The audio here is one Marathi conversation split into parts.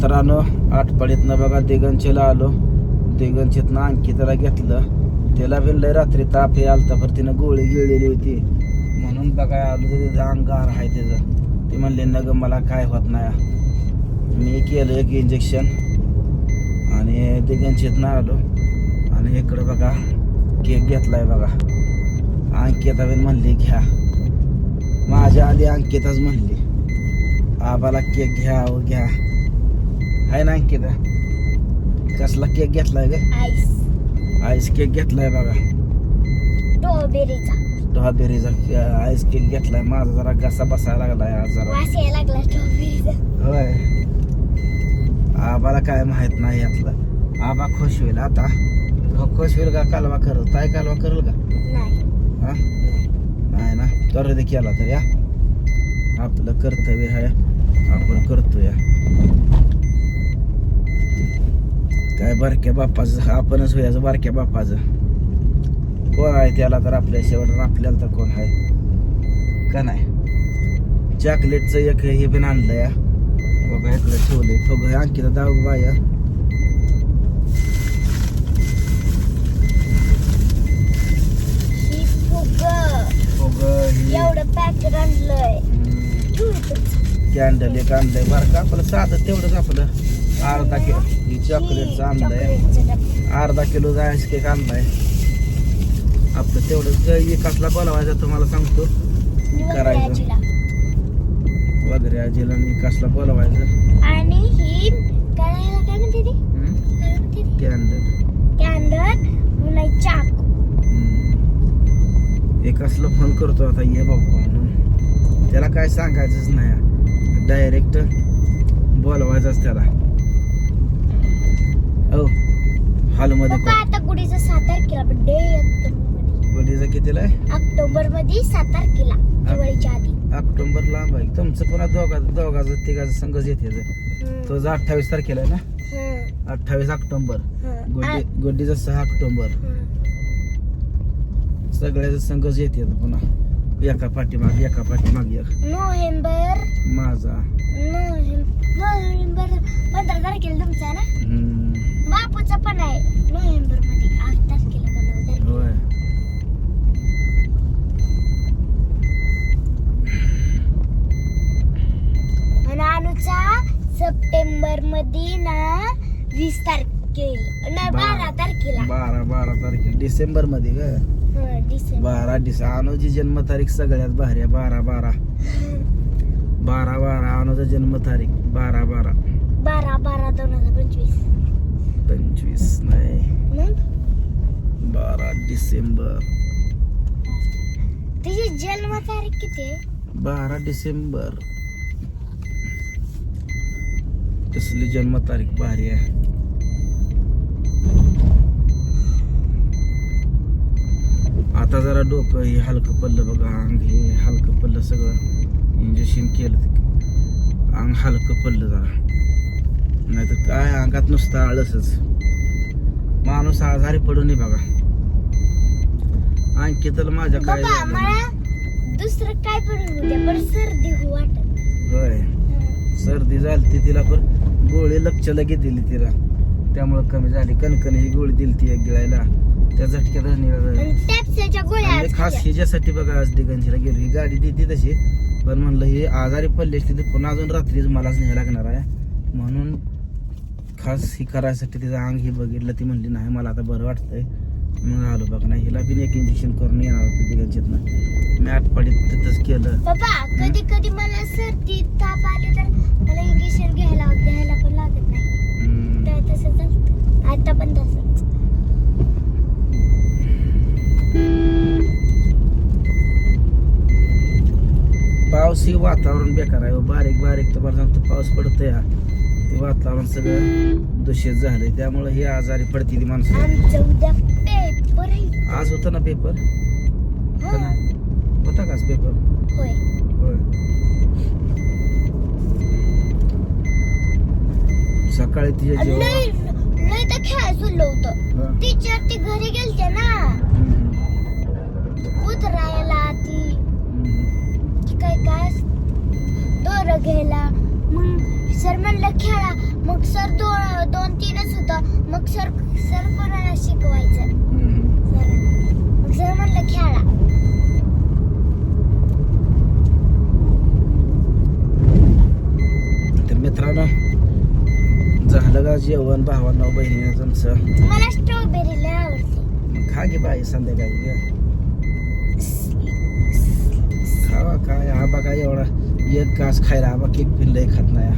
मित्रांनो आठपाडीतनं बघा दिगंचेला आलो. दिगंचेतनं अंकिताला घेतलं. त्याला बी लय रात्री ताप हे आलता पर तिनं गोळी गिळलेली होती. म्हणून बघा आलो तर तिथं अंगार आहे त्याचं ते म्हणले न मला काय होत नाही. मी केलं एक इंजेक्शन आणि दिगंचेतनं आलो. आणि इकडं बघा केक घेतलाय बघा. अंकिता बी म्हणली घ्या. माझ्या आधी अंकिताच म्हणली आबाला केक घ्या व घ्या. आहे ना अंकिता कसला केक घेतलाय ग आईस आईस केक घेतलाय बघा स्ट्रॉबेरीचा स्ट्रॉबेरीचा आईस केक घेतलाय माझा जरा घसा बसायला लागलाय आज जरा वास यायला लागला स्ट्रॉबेरीचा होय आबाला काय माहीत नाही यातलं आबा खुश होईल आता हो, खुश होईल का कालवा करल काय कालवा करल का नाही हा नाही. नाही ना तर दे केला तर या आपलं कर्तव्य आहे आपण करतो या काय बारक्या बापाचं आपणच होयाचं बारक्या बापाचं कोण आहे त्याला तर आपल्या शेवट आपल्याला तर कोण आहे? का नाही? चॉकलेटचं एक हे पण आणलं या. बघा इकडे ठेवले तो घरी आणखी बाया ही एवढं पॅकेट आणलंय. कॅन्डल एक आणलंय. बरं का आपलं साधं तेवढंच आपलं. अर्धा किलो ही चॉकलेटचं आणलंय डबा. अर्धा किलो आईस केक आणलाय आपलं तेवढंच एक कसला बोलवायचा तुम्हाला सांगतो. करायचं. वगैरे आजीला आणि कसला बोलवायचं. आणि ही काय म्हणते ती? कॅन्डल कॅन्डल चाकू. फोन करतो आता ये बाबा म्हणून त्याला काय सांगायचंच नाही. डायरेक्ट बोलवायचंच त्याला. हो. हॉलमध्ये पप्पा आता गुढीचा सात तारखेला बर्थडे बडीचं कितीला आहे? ऑक्टोबरमध्ये सात तारखेला दिवाळीच्या आधी. ऑक्टोबर लांब आहे. तुमचं पुन्हा दोघा दोघाचं तिघाचं संघच येते. तो. अठ्ठावीस तारखेला आहे ना. अठ्ठावीस ऑक्टोबर. गुड्डी गुड्डीचा सहा ऑक्टोबर. सगळ्याचं संघच येते पुन्हा. एका पाठीमाग एका पाठीमाग एक. नोव्हेंबर. माझा. नोव्हेंबर नोव्हेंबर पंधरा तारखेला तुमचा आहे ना हम्म, बापूचा पण आहे. नोव्हेंबरमध्ये आठ तारखेला का नऊ तारखेला होय. आणि अनुचा सप्टेंबरमध्ये ना वीस तारखेला नाही बारा. बारा तारखेला. बारा बारा तारखेला. डिसेंबरमध्ये ग. हं, डिसेंबर. बारा डिसेंबर अनुची जन्मतारीख सगळ्यात भारी आहे. बारा बारा. बारा बारा. अनुचा जन्मतारीख. बारा बारा. बारा बारा दोन हजार पंचवीस. पंचवीस नाही. बारा डिसेंबर. तिची जन्म तारीख किती आहे? बारा डिसेंबर. कसली जन्मतारीख भारी आहे. आता जरा डोकं हे हलकं पडलं बघा अंग हे हलकं पडलं सगळं. इंजेक्शन केलं अंग हलकं पडलं जरा. नाही तर काय अंगात नुसतं आळसच. माणूस आजारी पडू नये बघा. अंकितला माझ्या काय दुसरं काय पण सर्दी होय. सर्दी झाली ती तिला पण गोळी लक्ष लगेच दिली तिला. त्यामुळे कमी झाली. कणकण ही गोळी दिली ती एक गिळायला. त्या झटक्यातच निघालं खास. हिच्यासाठी बघा आज दिगंजीला गेलो. ही गाडी देते तशी. पण म्हणलं ही आजारी पडली असती तर पुन्हा अजून रात्रीच मलाच न्यायला लागणार आहे. म्हणून खास ही करायसाठी तिचं अंग ही बघितलं ती म्हणली नाही मला आता बरं वाटतंय. मग आलो बघ नाही हिला बिन एक इंजेक्शन करून येणार होतं दिगंजीतनं मी आठपाडीत तिथंच केलं. बाबा कधी कधी मला सर्दी ताप आले तर मला इंजेक्शन घ्यायला घ्यायला पण लागत नाही. तर आता पण तसंच. ही वातावरण बेकार आहे हो. बारीक बारीक तुम्हाला सांगतो पाऊस पडतो या ते वातावरण सगळं दूषित झालंय. त्यामुळे हे आजारी पडते ती माणसं. आज होता ना पेपर? होता ना. होता का पेपर? होय. होय. सकाळी तिच्या जेवण लय लय तर होतं. हा. टीचर ती घरी गेलते ना. उतरायला. ती. काय काय दोर घ्यायला. मग सर म्हणलं खेळा. मग सर दोन दोन तीनच होतं. मग सर सर कोणाला शिकवायचं? सर मग सर म्हणलं खेळा. तर मित्रांनो झालं का जेवण भावांना बहिणीनं तुमचं मला स्ट्रॉबेरी लय आवडते. खा गे बाई संध्याकाळी घ्या खावा काय आबा काय एवढा. एक गास खायला बा केक पिन लय खात नाही.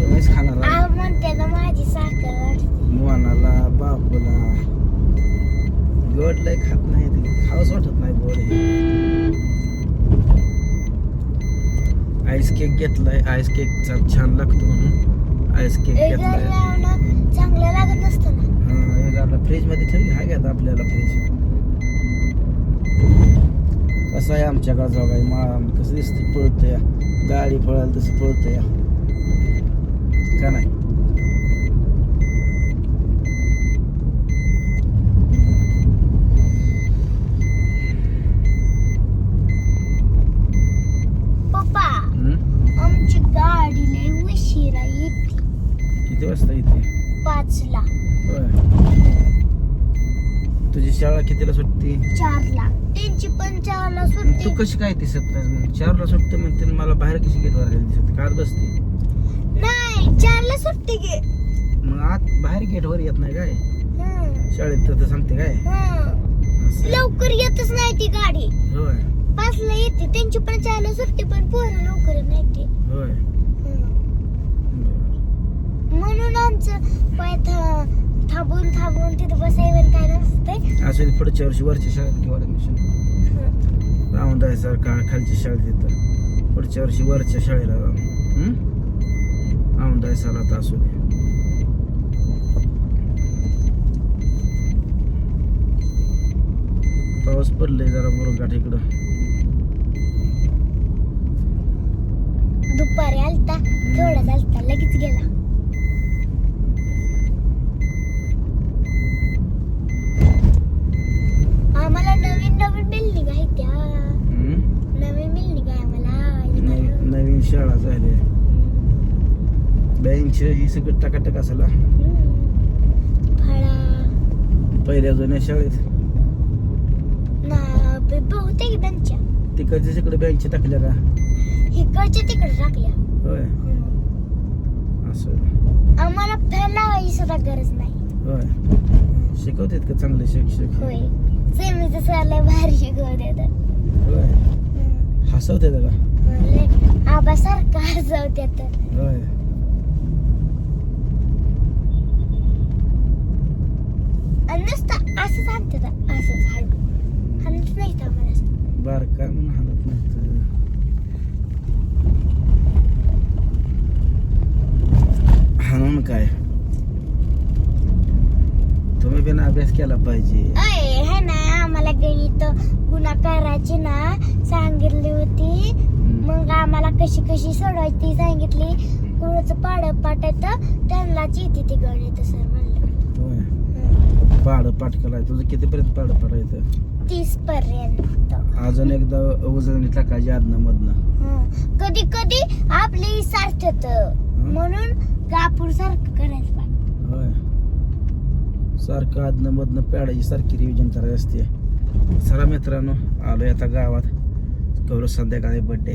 तुम्हीच खाणार म्हणते ना माझी साखर वाटते. मोहनाला बापूला. गोड लय खात नाही ते. खावंच वाटत नाही गोड हे. आईस केक घेतलाय. आईस केक छान लागतो म्हणून आईस केक घेतलाय. लावणं चांगलं लागत नसतं ना. हा एक आपला फ्रीजमध्ये ठेवली हा घ्या आपल्याला फ्रीज कसं आहे आमच्या गाजाव काय मा कसं दिसतं? पळतंय. गाडी पळाल तसं पळतंय. का नाही? पप्पा? आमची गाडी लय उशिरा येते. किती वाजता येते? पाचला. होय. तुझी शाळा कितीला सुटते? चारला. त्यांची पण चारला तू सुट्टी कशी काय दिसत नाही? मग चारला सुटते म्हणते आणि मला बाहेर कशी गेट वर दिसत? कात बसते? नाही चारला सुट्टी गे मग आत बाहेर गेट वर येत नाही काय? शाळेत तर सांगते काय. असं. लवकर येतच नाही ती गाडी. होय. पाचला येते त्यांची पण चारला सुट्टी पण पोरं लवकर नाही ते. होय. बरं. म्हणून आमचं पाय था- थांबून थांबून तिथं बसायवर काय नसतंय. असं ते पुढच्या वर्षी वरच्या शाळेत किंवा ऍडमिशन. राहून का खालच्या शाळेत येतं. पुढच्या वर्षी वरच्या शाळेला राहून जायचं आता असू दे पाऊस पडलाय जरा मुरगाठ इकडं दुपारी आलता थोडा चालता लगेच गेला आम्हाला नवीन नवीन बिल्डिंग आहे त्या हम्म? नवीन बिल्डिंग आहे आम्हाला नवी- नवीन शाळा झाली बेंच ही सगळं टकाटक असायला. फळा. पहिल्या जुन्या शाळेत बहुतेक त्यांच्या तिकडच्या तिकडे बेंच टाकल्या का? इकडच्या तिकडे टाकल्या. होय. हम्म. असं. आम्हाला फॅन लावायची सुद्धा गरज नाही. होय. शिकवतात का चांगले शिक्षक? होय. सेमीचं सर लय भारी शिकवतात. होय. हम्म. हसवते का? आबासारखं हसवतात. होय. नुसतं असं सांगतात असंच हळू हाणत नाही आम्हाला. असं. बार काय म्हणून हालत नाही हाणून काय? तुम्ही बिना अभ्यास केला पाहिजे. अय हे ना आम्हाला गणित गुणाकाराची ना सांगितली होती. मग आम्हाला कशी कशी सोडवायची सांगितली. कुणाचं पाड पाठायचं त्यांनाच येते ते गणित सर म्हणलं. पाड पाठ केलाय. तुझं कितीपर्यंत पाड पाडायचं तीस पर्यंत अजून एकदा उजळणी टाकायची आदनं मधनं कधी कधी आपली सारखं म्हणून कापूर सारखं करायचं पाहिजे. होय. सारखं आदनं मधनं सारखी रिव्हिजन करायची असते. चला मित्रांनो आलोय आता गावात. करू संध्याकाळी बड्डे